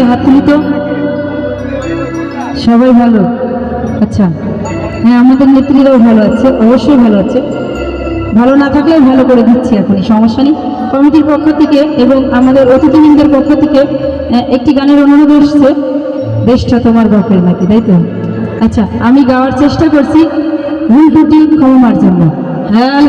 দেখে হাত তুলি তো? সবাই ভালো? আচ্ছা। হ্যাঁ আমাদের নেত্রীরাও ভালো আছে, অবশ্যই ভালো আছে। ভালো না থাকলেও ভালো করে দিচ্ছি এখনই, সমস্যা নেই। কমিটির পক্ষ থেকে এবং আমাদের অতিথিবৃন্দের পক্ষ থেকে একটি গানের অনুরোধ এসছে। দেশটা তোমার বাপের নাকি, তাই তো? আচ্ছা আমি গাওয়ার চেষ্টা করছি ভুল ত্রুটি ক্ষমার জন্য। হ্যাঁ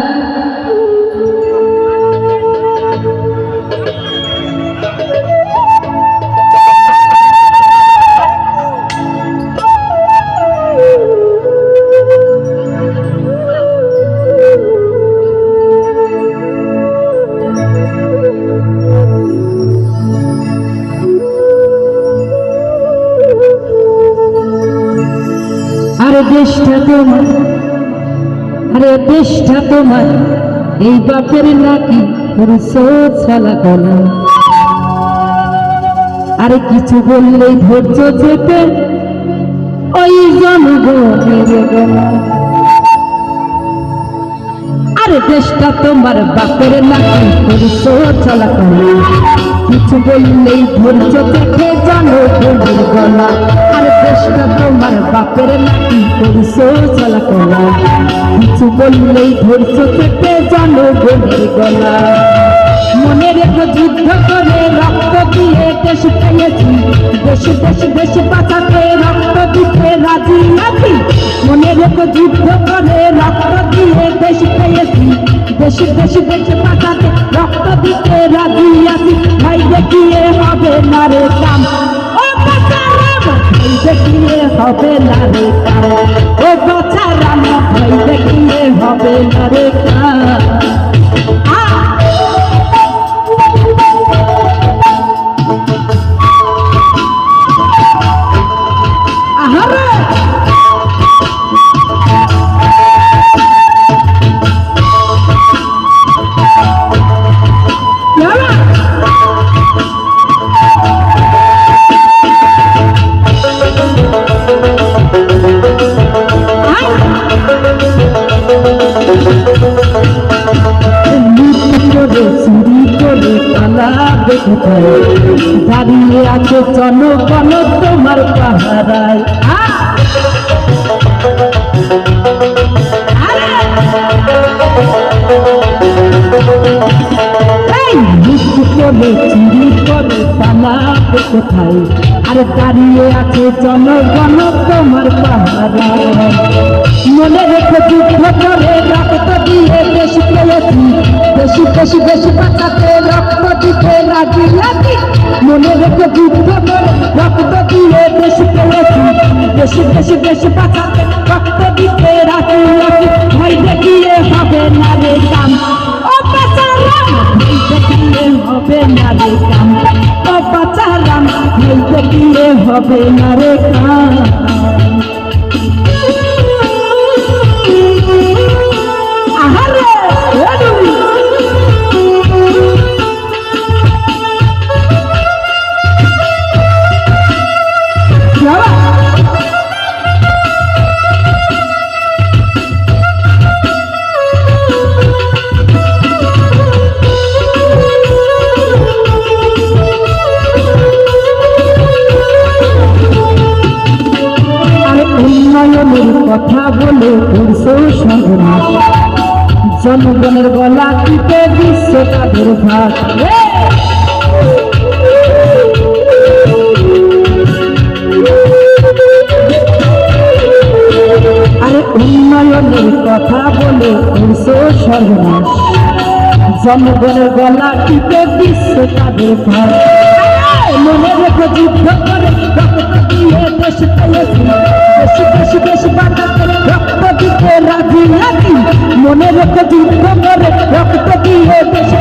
দেশটা তোমার, আরে তোমার, এই বাপের নাকি গলা। আরে কিছু বললেই ধৈর্য যেতে ওই জনগণের গলা। আরে দেশটা তোমার, বাপের নাকি ছালা গলা। কিছু বললেই ধৈর্য দেখে জানো গলা। দেশটা তোমার বাপের নাকি পুরুষ চলা কলা। কিছু বললেই ধৈর্য দেখে জানো বন্ধুর গলা। মনে রেখো যুদ্ধ করে রক্ত দিয়ে দেশ পেয়েছি। দেশ দেশ দেশ বাঁচাতে রক্ত দিতে রাজি আছি। মনে রেখো যুদ্ধ করে রক্ত দিয়ে দেশ পেয়েছি। দেশ দেশ দেশ বাঁচাতে রক্ত দিতে রাজি আছি। ভাই দেখিয়ে হবে না রে কাম। ও বাচ্চারাম ভাই দেখিয়ে হবে না রে আছে জনগণ তোমার পাহারায়! এই করে করে পালাবে কোথায় আর দাঁড়িয়ে আছে জনগণ তোমার পাহারায় মনে রেখে যুদ্ধ করে রক্ত দিয়ে দেশ পেয়েছি। বেশি বেশি বেশি বাঁচাতে রক্ত দিতে রাজি আছি। মনে রেখে যুদ্ধ করে রক্ত দিয়ে দেশ পেয়েছি। বেশি বেশি বেশি বাঁচাতে রক্ত দিতে রাজি আছি। ভাই দেখিয়ে হবে না রে কাম ও বাচ্চারাম ভাই দেখিয়ে হবে না রে দেখিয়ে হবে না রে জনগণের গলা টিপে বিশ্ব তাদের ভাগ আরে উন্নয়নের কথা বলে করছ সর্বনাশ। জনগণের গলা টিপে বিশ্ব তাদের ভাগ মনে রেখো যুদ্ধ করে দেশ বাঁচাতে রক্ত দিতে রাজি আছি মনে রেখো যুদ্ধ করে রক্ত দিয়ে দেশ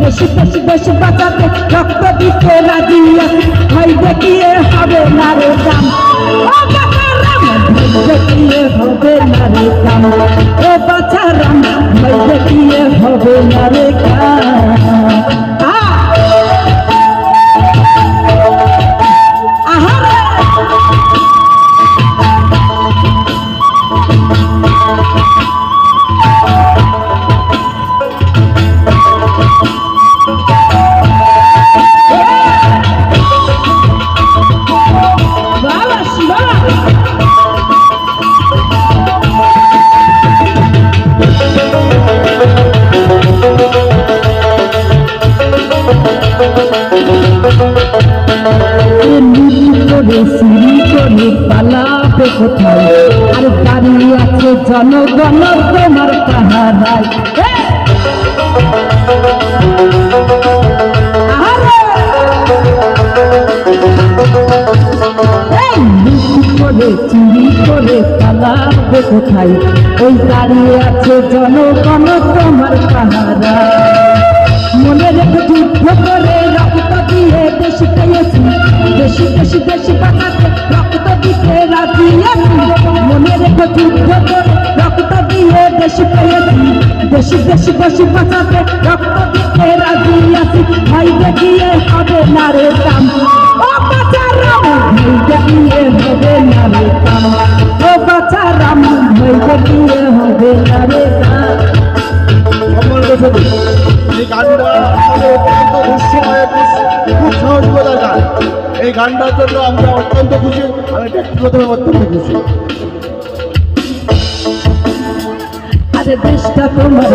বেশি বেশি বেশি বাঁচাতে রক্ত দিতে রাজি দেখিয়ে হবে না রে দাম হবে না রে দাম ও ভাই দেখিয়ে হবে না রে পালাবে কোথায় আর দাঁড়িয়ে আছে জনগণ তোমার পাহারায় করে চুরি করে পালাবে কোথায় ওই দাঁড়িয়ে আছে জনগণ তোমার পাহারা। দেশি দেশি বাঁচাতে রক্ত দিতে রাজি আছি। মনে রেখে যুদ্ধ করে রক্ত দিয়ে দেশ পেয়েছি। দেশি দেশি দেশি বাঁচাতে রক্ত দিতে রাজি আছি। ভাই দেখিয়ে হবে না রে দাম ও বাচারাম ভাই হবে না রে দাম ও বাচারাম ভাই দেখিয়ে হবে না রে দাম গানটার জন্য আমরা অত্যন্ত খুশি। আমি ব্যক্তিগতভাবে অত্যন্ত খুশি। দেশটা তোমার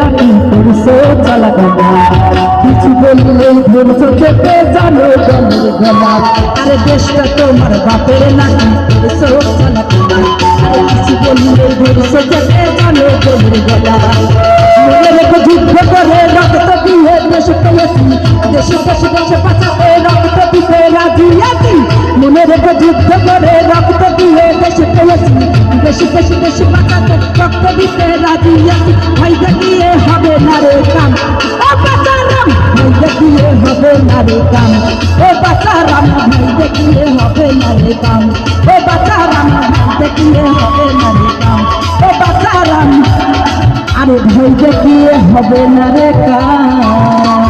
নাকি কিছু বললে ধৈর্য থেকে জানো গলের গলা আরে দেশটা তোমার বাপের নাকি করছ, চালা আরে কিছু বললে ধৈর্য থেকে জানো গলের গলা যুদ্ধ করে রক্ত দিয়ে দেশ পেয়েছি। দেশে দেশে বাঁচাতে রক্ত দিতে রাজি আছি। মনে রেখে যুদ্ধ করে রক্ত দিয়ে দেশে পেয়েছি। দেশে দেশে দেশে বাঁচাতে রক্ত দিতে রাজি আছি। ভাই দেখিয়ে হবে না রে কাম ও বাচারাম ভাই দেখিয়ে হবে না রে কাম ও বাচারাম ভাই দেখিয়ে হবে না রে কাম ও দেখিয়ে হবে না রে কাম ও বাচারাম আরে ভাই দেখিয়ে হবে না রে কাম